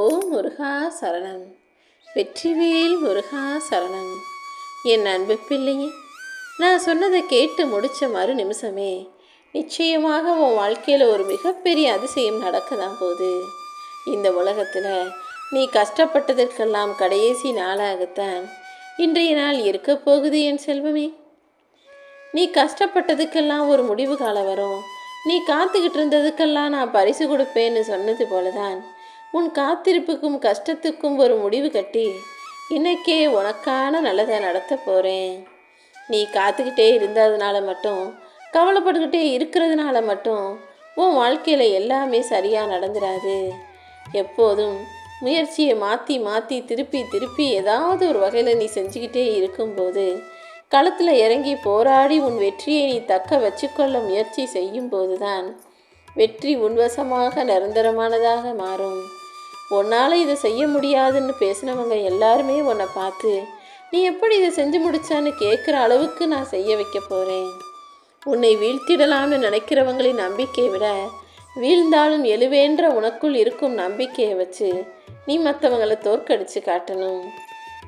ஓம் முருகா சரணம். வெற்றிவேல் முருகா சரணம். என் அன்பு பிள்ளையே நான் சொன்னதை கேட்டு முடித்த மறு நிமிஷமே. நிச்சயமாக உன் வாழ்க்கையில் ஒரு மிகப்பெரிய அதிசயம் நடக்க தான் போகுது. இந்த உலகத்தில் நீ கஷ்டப்பட்டதற்கெல்லாம் கடைசி நாளாகத்தான் இன்றைய நாள் இருக்க போகுது என் செல்வமே. நீ கஷ்டப்பட்டதுக்கெல்லாம் ஒரு முடிவு காலம் வரும். நீ காத்துக்கிட்டு இருந்ததுக்கெல்லாம் நான் பரிசு கொடுப்பேன்னு சொன்னது போலதான் உன் காத்திருப்புக்கும் கஷ்டத்துக்கும் ஒரு முடிவு கட்டி இன்னைக்கே உனக்கான நல்லதை நடத்த போகிறேன் நீ காத்துக்கிட்டே இருந்ததுனால மட்டும் கவலைப்பட்டுக்கிட்டே இருக்கிறதுனால மட்டும் உன் வாழ்க்கையில் எல்லாமே சரியாக நடந்துடாது எப்போதும் முயற்சியை மாற்றி மாற்றி திருப்பி திருப்பி ஏதாவது ஒரு வகையில் நீ செஞ்சுக்கிட்டே இருக்கும்போது களத்தில் இறங்கி போராடி உன் வெற்றியை நீ தக்க வச்சுக்கொள்ள முயற்சி செய்யும்போது தான் வெற்றி உன்வசமாக நிரந்தரமானதாக மாறும். உன்னால் இதை செய்ய முடியாதுன்னு பேசினவங்க எல்லாருமே உன்னை பார்த்து நீ எப்படி இதை செஞ்சு முடிச்சான்னு கேட்குற அளவுக்கு நான் செய்ய வைக்க போகிறேன் உன்னை வீழ்த்திடலாம்னு நினைக்கிறவங்களின் நம்பிக்கையை விட வீழ்ந்தாலும் எழுவேன்ற உனக்குள் இருக்கும் நம்பிக்கையை வச்சு நீ மற்றவங்களை தோற்கடித்து காட்டணும்.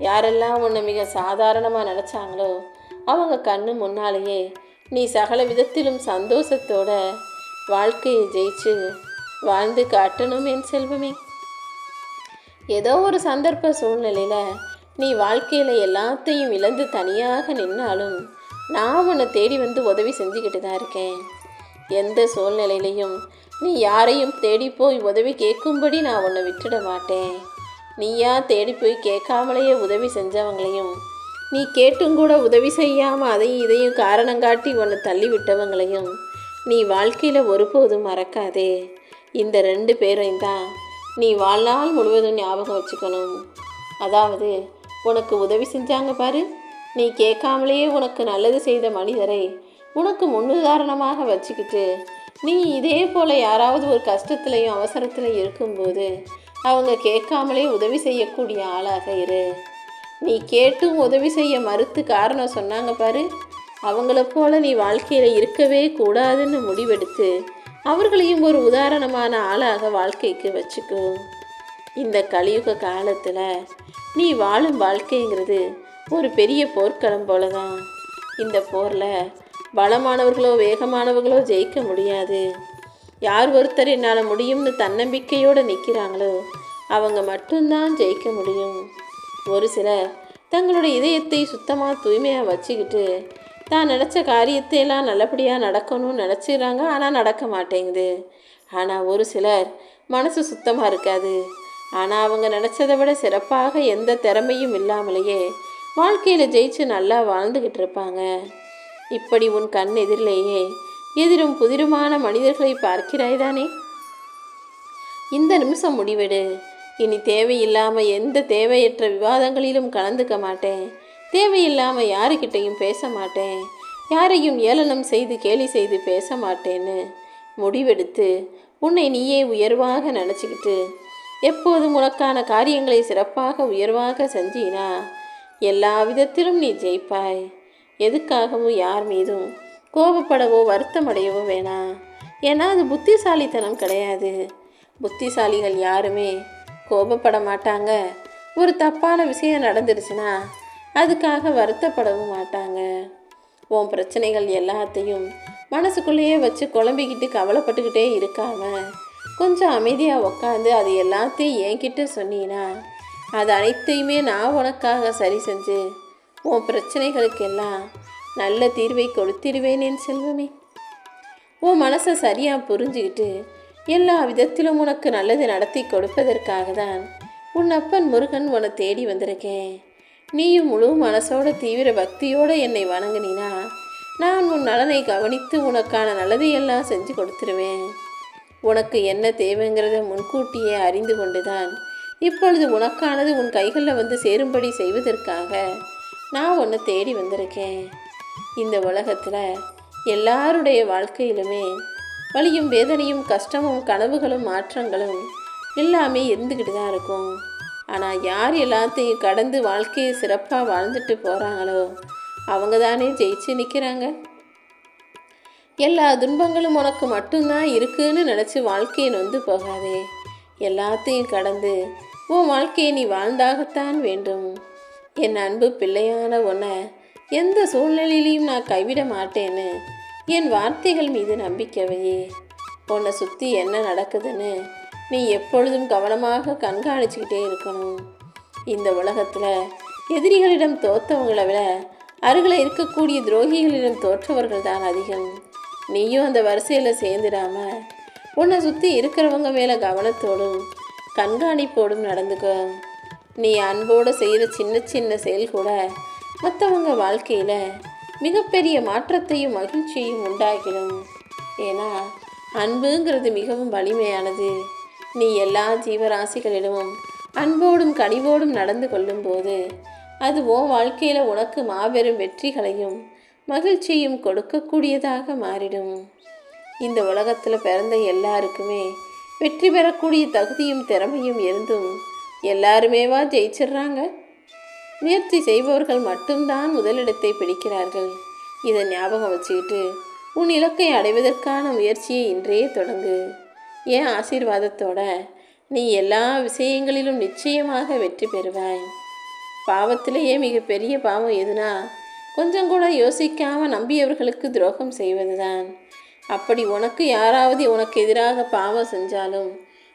யாரெல்லாம் உன்னை மிக சாதாரணமாக நினச்சாங்களோ அவங்க கண்ணு முன்னாலேயே நீ சகல விதத்திலும் சந்தோஷத்தோட வாழ்க்கையை ஜெயிச்சு வாழ்ந்து காட்டணும் என் செல்வமே. ஏதோ ஒரு சந்தர்ப்ப சூழ்நிலையில் நீ வாழ்க்கையில் எல்லாத்தையும் இழந்து தனியாக நின்னாலும் நான் உன்னை தேடி வந்து உதவி செஞ்சுக்கிட்டு தான் இருக்கேன். எந்த சூழ்நிலையிலையும் நீ யாரையும் தேடி போய் உதவி கேட்கும்படி நான் உன்னை விட்டுட மாட்டேன். நீயா தேடி போய் கேட்காமலேயே உதவி செஞ்சவங்களையும் நீ கேட்டும் கூட உதவி செய்யாமல் அதையும் இதையும் காரணம் காட்டி உன்னை தள்ளி விட்டவங்களையும் நீ வாழ்க்கையில் ஒருபோதும் மறக்காதே. இந்த ரெண்டு பேரையும் தான் நீ வாழ்நாள் முழுவதும் ஞாபகம் வச்சுக்கணும். அதாவது உனக்கு உதவி செஞ்சாங்க பாரு. நீ கேட்காமலேயே உனக்கு நல்லது செய்த மனிதரை உனக்கு முன்னுதாரணமாக வச்சுக்கிட்டு நீ இதே போல் யாராவது ஒரு கஷ்டத்துலையும் அவசரத்துலையும் இருக்கும்போது அவங்க கேட்காமலே உதவி செய்யக்கூடிய ஆளாக இரு. நீ கேட்டும் உதவி செய்ய மறுத்து காரணம் சொன்னாங்க பாரு. அவங்கள போல் நீ வாழ்க்கையில் இருக்கவே கூடாதுன்னு முடிவெடுத்து அவர்களையும் ஒரு உதாரணமான ஆளாக வாழ்க்கைக்கு வச்சுக்கோ. இந்த கலியுக காலத்தில் நீ வாழும் வாழ்க்கைங்கிறது ஒரு பெரிய போர்க்களம் போல தான் இந்த போரில் பலமானவர்களோ வேகமானவர்களோ ஜெயிக்க முடியாது. யார் ஒருத்தர் என்னால் முடியும்னு தன்னம்பிக்கையோடு நிற்கிறாங்களோ அவங்க மட்டும்தான் ஜெயிக்க முடியும். ஒரு சிலர் தங்களுடைய இதயத்தை சுத்தமாக தூய்மையாக வச்சுக்கிட்டு தான் நினச்ச காரியத்தை எல்லாம் நல்லபடியாக நடக்கணும்னு நினச்சிடுறாங்க ஆனால் நடக்க மாட்டேங்குது. ஆனால் ஒரு சிலர் மனசு சுத்தமாக இருக்காது. ஆனால் அவங்க நினச்சதை விட சிறப்பாக எந்த திறமையும் இல்லாமலேயே வாழ்க்கையில் ஜெயிச்சு நல்லா வாழ்ந்துக்கிட்டு இருப்பாங்க. இப்படி உன் கண் எதிரிலேயே எதிரும் புதிருமான மனிதர்களை பார்க்கிறாய் தானே? இந்த நிமிஷம் முடிவெடு. இனி தேவையில்லாமல் எந்த தேவையற்ற விவாதங்களிலும் கலந்துக்க மாட்டேன். தேவையில்லாமல் யாருக்கிட்டையும் பேச மாட்டேன். யாரையும் ஏளனம் செய்து கேலி செய்து பேச மாட்டேன்னு முடிவெடுத்து உன்னை நீயே உயர்வாக நினச்சிக்கிட்டு எப்போதும் உனக்கான காரியங்களை சிறப்பாக உயர்வாக செஞ்சீனா எல்லா விதத்திலும் நீ ஜெயிப்பாய். எதுக்காகவும் யார் மீதும் கோபப்படவோ வருத்தமடையவோ வேணாம் ஏன்னா அது புத்திசாலித்தனம் கிடையாது. புத்திசாலிகள் யாருமே கோபப்பட மாட்டாங்க. ஒரு தப்பான விஷயம் நடந்துருச்சுன்னா அதுக்காக வருத்தப்படவும் மாட்டாங்க. உன் பிரச்சனைகள் எல்லாத்தையும் மனசுக்குள்ளேயே வச்சு குழம்பிக்கிட்டு கவலைப்பட்டுக்கிட்டே இருக்காம கொஞ்சம் அமைதியாக உக்காந்து அது எல்லாத்தையும் என்கிட்ட சொன்னீன்னா அது அனைத்தையுமே நான் உனக்காக சரி செஞ்சு உன் பிரச்சனைகளுக்கெல்லாம் நல்ல தீர்வை கொடுத்திடுவேன் என் செல்வமே. உன் மனசை சரியாக புரிஞ்சுக்கிட்டு எல்லா விதத்திலும் உனக்கு நல்லது நடத்தி கொடுப்பதற்காக தான் உன் அப்பன் முருகன் உன்னை தேடி வந்திருக்கேன். நீயும் முழு மனசோட தீவிர பக்தியோடு என்னை வணங்கினா நான் உன் நலனை கவனித்து உனக்கான நல்லதையெல்லாம் செஞ்சு கொடுத்துருவேன். உனக்கு என்ன தேவைங்கிறத முன்கூட்டியே அறிந்து கொண்டுதான் இப்பொழுது உனக்கானது உன் கைகளில் வந்து சேரும்படி செய்வதற்காக நான் உன்னை தேடி வந்திருக்கேன். இந்த உலகத்தில் எல்லாருடைய வாழ்க்கையிலுமே வலியும் வேதனையும் கஷ்டமும் கனவுகளும் மாற்றங்களும் எல்லாமே இருந்துக்கிட்டு தான் இருக்கும். ஆனால் யார் எல்லாத்தையும் கடந்து வாழ்க்கையை சிறப்பாக வாழ்ந்துட்டு போகிறாங்களோ அவங்க தானே ஜெயிச்சு நிற்கிறாங்க எல்லா துன்பங்களும் உனக்கு மட்டும்தான் இருக்குன்னு நினச்சி வாழ்க்கையை நொந்து போகாதே. எல்லாத்தையும் கடந்து உன் வாழ்க்கையை நீ வாழ்ந்தாகத்தான் வேண்டும். என் அன்பு பிள்ளையான உன்னை எந்த சூழ்நிலையிலையும் நான் கைவிட மாட்டேன்னு என் வார்த்தைகள் மீது நம்பிக்கவையே. உன்னை சுற்றி என்ன நடக்குதுன்னு நீ எப்பொழுதும் கவனமாக கண்காணிச்சுக்கிட்டே இருக்கணும். இந்த உலகத்தில் எதிரிகளிடம் தோத்தவங்களை விட அருகில் இருக்கக்கூடிய துரோகிகளிடம் தோற்றவர்கள் தான் அதிகம். நீயும் அந்த வரிசையில் சேர்ந்துடாம உன்னை சுற்றி இருக்கிறவங்க மேலே கவனத்தோடும் கண்காணிப்போடும் நடந்துக்கோ. நீ அன்போடு செய்கிற சின்ன சின்ன செயல் கூட மற்றவங்க வாழ்க்கையில் மிகப்பெரிய மாற்றத்தையும் மகிழ்ச்சியையும் உண்டாக்கிடும். ஏன்னா அன்புங்கிறது மிகவும் வலிமையானது. நீ எல்லா ஜீவராசிகளிடமும் அன்போடும் கனிவோடும் நடந்து கொள்ளும்போது அது உன் வாழ்க்கையில் உனக்கு மாபெரும் வெற்றிகளையும் மகிழ்ச்சியும் கொடுக்கக்கூடியதாக மாறிடும். இந்த உலகத்தில் பிறந்த எல்லாருக்குமே வெற்றி பெறக்கூடிய தகுதியும் திறமையும் இருந்தும் எல்லாருமேவா ஜெயிச்சிடுறாங்க? முயற்சி செய்பவர்கள் மட்டும்தான் முதலிடத்தை பிடிக்கிறார்கள். இதை ஞாபகம் வச்சுக்கிட்டு உன் இலக்கை அடைவதற்கான முயற்சியை இன்றே தொடங்கு. என் ஆசீர்வாதத்தோட நீ எல்லா விஷயங்களிலும் நிச்சயமாக வெற்றி பெறுவாய். பாவத்திலேயே மிகப்பெரிய பாவம் எதுனா கொஞ்சம் கூட யோசிக்காமல் நம்பியவர்களுக்கு துரோகம் செய்வதுதான். அப்படி உனக்கு யாராவது உனக்கு எதிராக பாவம் செஞ்சாலும்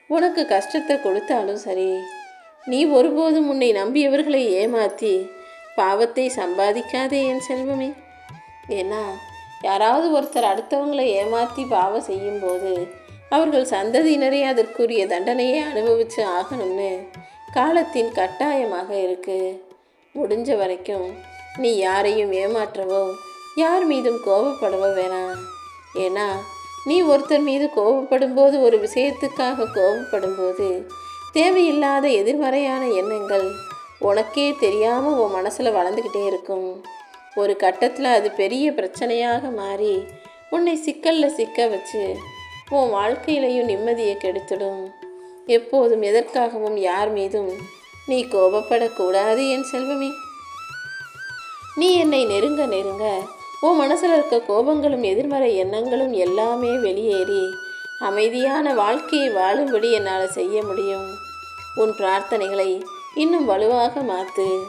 உனக்கு கஷ்டத்தை கொடுத்தாலும் சரி நீ ஒருபோதும் உன்னை நம்பியவர்களை ஏமாற்றி பாவத்தை சம்பாதிக்காதே என் செல்வமே. ஏன்னா யாராவது ஒருத்தர் அடுத்தவங்களை ஏமாற்றி பாவம் செய்யும்போது அவர்கள் சந்ததியினரே அதற்குரிய தண்டனையை அனுபவித்து ஆகணும்னு காலத்தின் கட்டாயமாக இருக்கு. முடிஞ்ச வரைக்கும் நீ யாரையும் ஏமாற்றவோ யார் மீதும் கோபப்படவோ வேணாம். ஏன்னா நீ ஒருத்தர் மீது கோபப்படும்போது ஒரு விஷயத்துக்காக கோபப்படும்போது தேவையில்லாத எதிர்மறையான எண்ணங்கள் உனக்கே தெரியாமல் உன் மனசில் வளர்ந்துக்கிட்டே இருக்கும். ஒரு கட்டத்தில் அது பெரிய பிரச்சனையாக மாறி உன்னை சிக்கலில் சிக்க வச்சு உன் வாழ்க்கையிலையும் நிம்மதியை கெடுத்துடும். எப்போதும் எதற்காகவும் யார் மீதும் நீ கோபப்படக்கூடாது என் செல்வமே. நீ என்னை நெருங்க நெருங்க உன் மனசில் இருக்க கோபங்களும் எதிர்மறை எண்ணங்களும் எல்லாமே வெளியேறி அமைதியான வாழ்க்கையை வாழும்படி என்னால் செய்ய முடியும். உன் பிரார்த்தனைகளை இன்னும் வலுவாக மாற்று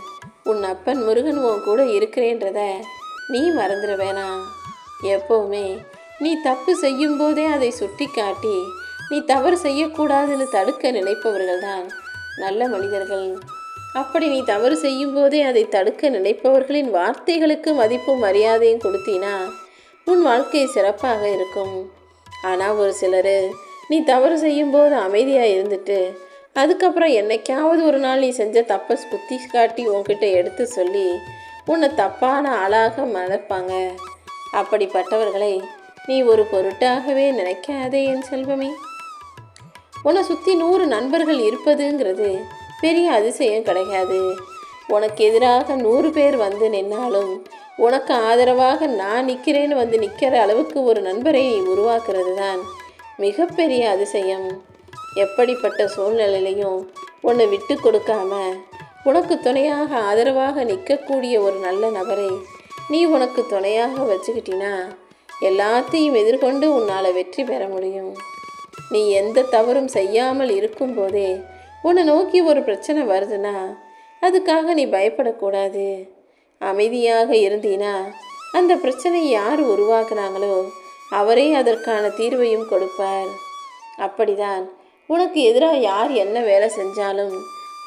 உன் அப்பன் முருகன் உன் கூட இருக்கிறேன்றத நீ மறந்துட வேணாம். எப்போவுமே நீ தப்பு செய்யும் போதே அதை சுட்டி காட்டி நீ தவறு செய்யக்கூடாதுன்னு தடுக்க நினைப்பவர்கள்தான் நல்ல மனிதர்கள். அப்படி நீ தவறு செய்யும் போதே அதை தடுக்க நினைப்பவர்களின் வார்த்தைகளுக்கு மதிப்பும் மரியாதையும் கொடுத்தீனா உன் வாழ்க்கை சிறப்பாக இருக்கும். ஆனால் ஒரு சிலர் நீ தவறு செய்யும்போது அமைதியாக இருந்துட்டு அதுக்கப்புறம் என்னைக்காவது ஒரு நாள் நீ செஞ்ச தப்பை புத்தி காட்டி உன்கிட்ட எடுத்து சொல்லி உன்னை தப்பான ஆளாக மறப்பாங்க அப்படிப்பட்டவர்களை நீ ஒரு பொருட்டாகவே நினைக்காதே என் செல்வமே. உன்னை சுற்றி நூறு நண்பர்கள் இருப்பதுங்கிறது பெரிய அதிசயம் கிடையாது. உனக்கு எதிராக நூறு பேர் வந்து நின்னாலும் உனக்கு ஆதரவாக நான் நிற்கிறேன்னு வந்து நிற்கிற அளவுக்கு ஒரு நண்பரை உருவாக்குறது தான் மிகப்பெரிய அதிசயம். எப்படிப்பட்ட சூழ்நிலையிலையும் உன்னை விட்டு கொடுக்காம உனக்கு துணையாக ஆதரவாக நிற்கக்கூடிய ஒரு நல்ல நபரை நீ உனக்கு துணையாக வச்சுக்கிட்டினா எல்லாத்தையும் எதிர்கொண்டு உன்னால் வெற்றி பெற முடியும். நீ எந்த தவறும் செய்யாமல் இருக்கும்போதே உன்னை நோக்கி ஒரு பிரச்சனை வருதுன்னா அதுக்காக நீ பயப்படக்கூடாது. அமைதியாக இருந்தீனா அந்த பிரச்சனையை யார் உருவாக்குனாங்களோ அவரே அதற்கான தீர்வையும் கொடுப்பார். அப்படிதான் உனக்கு எதிராக யார் என்ன வேலை செஞ்சாலும்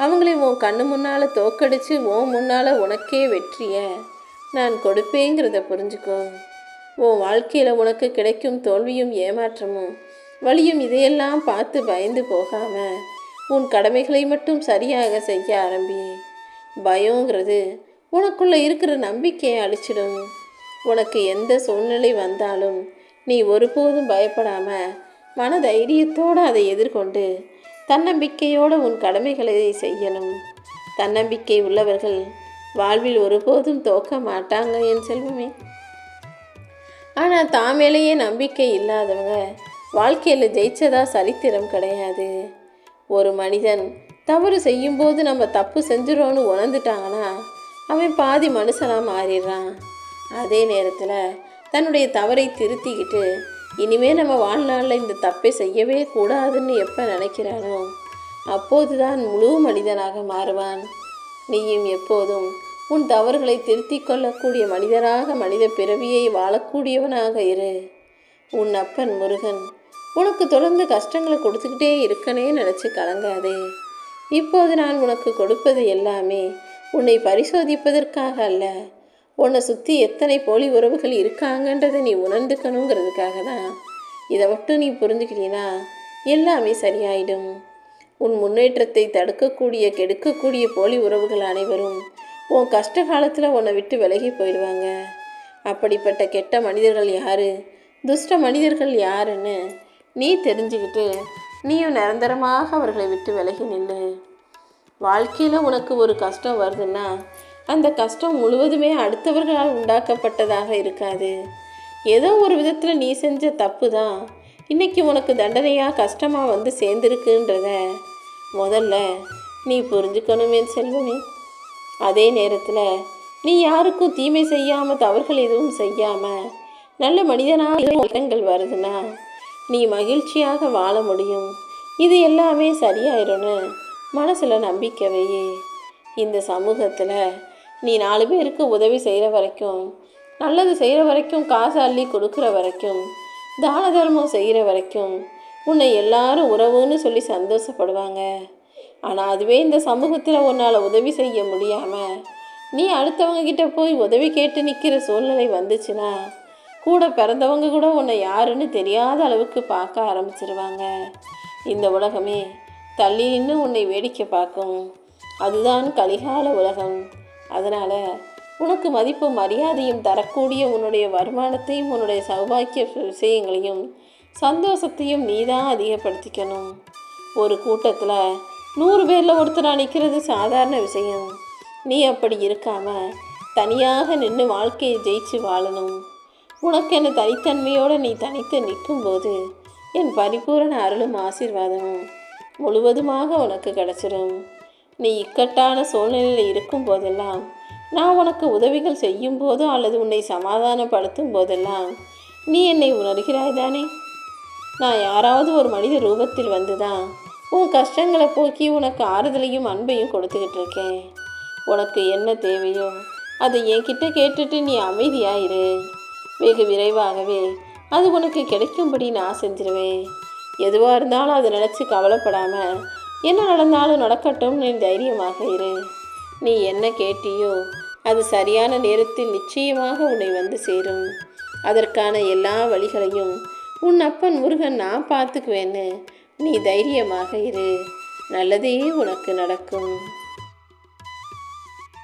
அவங்களை உன் கண்ணு முன்னால் தோக்கடிச்சு உன் முன்னால் உனக்கே வெற்றிய நான் கொடுப்பேங்கிறத புரிஞ்சுக்கோ. உன் வாழ்க்கையில் உனக்கு கிடைக்கும் தோல்வியும் ஏமாற்றமும். வழியும் இதையெல்லாம் பார்த்து பயந்து போகாம உன் கடமைகளை மட்டும் சரியாக செய்ய ஆரம்பி. பயங்கிறது உனக்குள்ளே இருக்கிற நம்பிக்கையை அழிச்சிடும். உனக்கு எந்த சூழ்நிலை வந்தாலும் நீ ஒருபோதும் பயப்படாம மன தைரியத்தோடு அதை எதிர்கொண்டு தன்னம்பிக்கையோடு உன் கடமைகளை செய்யணும். தன்னம்பிக்கை உள்ளவர்கள் வாழ்வில் ஒருபோதும் தோக்க மாட்டாங்க என் செல்வமே. ஆனால் தாமேலேயே நம்பிக்கை இல்லாதவங்க வாழ்க்கையில் ஜெயிச்சதா சரித்திரம் கிடையாது. ஒரு மனிதன் தவறு செய்யும்போது நம்ம தப்பு செஞ்சிடோன்னு உணர்ந்துட்டாங்கன்னா அவன் பாதி மனுஷனாக மாறிடுறான். அதே நேரத்தில் தன்னுடைய தவறை திருத்திக்கிட்டு இனிமே நம்ம வாழ்நாளில் இந்த தப்பை செய்யவே கூடாதுன்னு எப்போ நினைக்கிறானோ அப்போதுதான் முழு மனிதனாக மாறுவான். நீயும் எப்போதும் உன் தவறுகளை திருத்திக் கொள்ளக்கூடிய மனிதராக மனித பிறவியை வாழக்கூடியவனாக இரு. உன் அப்பன் முருகன் உனக்கு தொடர்ந்து கஷ்டங்களை கொடுத்துக்கிட்டே இருக்கனே நினச்சி கலங்காதே. இப்போது நான் உனக்கு கொடுப்பது எல்லாமே உன்னை பரிசோதிப்பதற்காக அல்ல. உன்னை சுற்றி எத்தனை போலி உறவுகள் இருக்காங்கன்றதை நீ உணர்ந்துக்கணுங்கிறதுக்காக தான் இதை மட்டும் நீ புரிஞ்சுக்கிட்டீனா எல்லாமே சரியாயிடும். உன் முன்னேற்றத்தை தடுக்கக்கூடிய கெடுக்கக்கூடிய போலி உறவுகள் அனைவரும் உன் கஷ்ட காலத்தில் உன்னை விட்டு விலகி போயிடுவாங்க. அப்படிப்பட்ட கெட்ட மனிதர்கள் யார்? துஷ்ட மனிதர்கள் யாருன்னு நீ தெரிஞ்சுக்கிட்டு நீயும் நிரந்தரமாக அவர்களை விட்டு விலகி நில்லு. வாழ்க்கையில் உனக்கு ஒரு கஷ்டம் வருதுன்னா அந்த கஷ்டம் முழுவதுமே அடுத்தவர்களால் உண்டாக்கப்பட்டதாக இருக்காது. ஏதோ ஒரு விதத்தில் நீ செஞ்ச தப்பு தான் இன்னைக்கு உனக்கு தண்டனையாக கஷ்டமாக வந்து சேர்ந்துருக்குன்றத முதல்ல நீ புரிஞ்சுக்கணுமே என் செல்வமே. அதே நேரத்தில் நீ யாருக்கும் தீமை செய்யாமல் தவறுகள் எதுவும் செய்யாமல் நல்ல மனிதனாக இடங்கள் வருதுன்னா நீ மகிழ்ச்சியாக வாழ முடியும். இது எல்லாமே சரியாயிரும்னு மனசில் நம்பிக்கவையே இந்த சமூகத்தில் நீ நாலு பேருக்கு உதவி செய்கிற வரைக்கும் நல்லது செய்கிற வரைக்கும் காசு அள்ளி கொடுக்குற வரைக்கும் தான தர்மம் செய்கிற வரைக்கும் உன்னை எல்லாரும் உறவுன்னு சொல்லி சந்தோஷப்படுவாங்க. ஆனால் அதுவே இந்த சமூகத்தில் உன்னால் உதவி செய்ய முடியாமல் நீ அடுத்தவங்க கிட்டே போய் உதவி கேட்டு நிற்கிற சூழ்நிலை வந்துச்சுன்னா கூட பிறந்தவங்க கூட உன்னை யாருன்னு தெரியாத அளவுக்கு பார்க்க ஆரம்பிச்சிருவாங்க. இந்த உலகமே தள்ளி நின்று உன்னை வேடிக்கை பார்க்கும். அதுதான் கலிகால உலகம். அதனால் உனக்கு மதிப்பு மரியாதையும் தரக்கூடிய உன்னுடைய வருமானத்தையும் உன்னுடைய சௌபாக்கிய விஷயங்களையும் சந்தோஷத்தையும் நீ தான் அதிகப்படுத்திக்கணும். ஒரு கூட்டத்தில் நூறு பேரில் ஒருத்தராக நிற்கிறது சாதாரண விஷயம். நீ அப்படி இருக்காம தனியாக நின்று வாழ்க்கையை ஜெயிச்சு வாழணும். உனக்கென தனித்தன்மையோடு நீ தனித்து நிற்கும்போது என் பரிபூரண அருளும் ஆசீர்வாதமும் முழுவதுமாக உனக்கு கிடச்சிரும். நீ இக்கட்டான சூழ்நிலையில் இருக்கும் போதெல்லாம் நான் உனக்கு உதவிகள் செய்யும் போதோ அல்லது உன்னை சமாதானப்படுத்தும் போதெல்லாம் நீ என்னை உணர்கிறாய் தானே? நான் யாராவது ஒரு மனித ரூபத்தில் வந்துதான் உன் கஷ்டங்களை போக்கி உனக்கு ஆறுதலையும் அன்பையும் கொடுத்துக்கிட்டு இருக்கேன். உனக்கு என்ன தேவையோ அதை என்கிட்ட கேட்டுட்டு நீ அமைதியாயிரு. வெகு விரைவாகவே அது உனக்கு கிடைக்கும்படி நான் செஞ்சிருவேன். எதுவாக இருந்தாலும் அதை நினச்சி கவலைப்படாமல் என்ன நடந்தாலும் நடக்கட்டும் நீ தைரியமாக இரு. நீ என்ன கேட்டியோ அது சரியான நேரத்தில் நிச்சயமாக உன்னை வந்து சேரும். அதற்கான எல்லா வழிகளையும் உன் அப்பன் முருகன் நான் பார்த்துக்குவேன்னு நீ தைரியமாக இரு. நல்லதே உனக்கு நடக்கும்.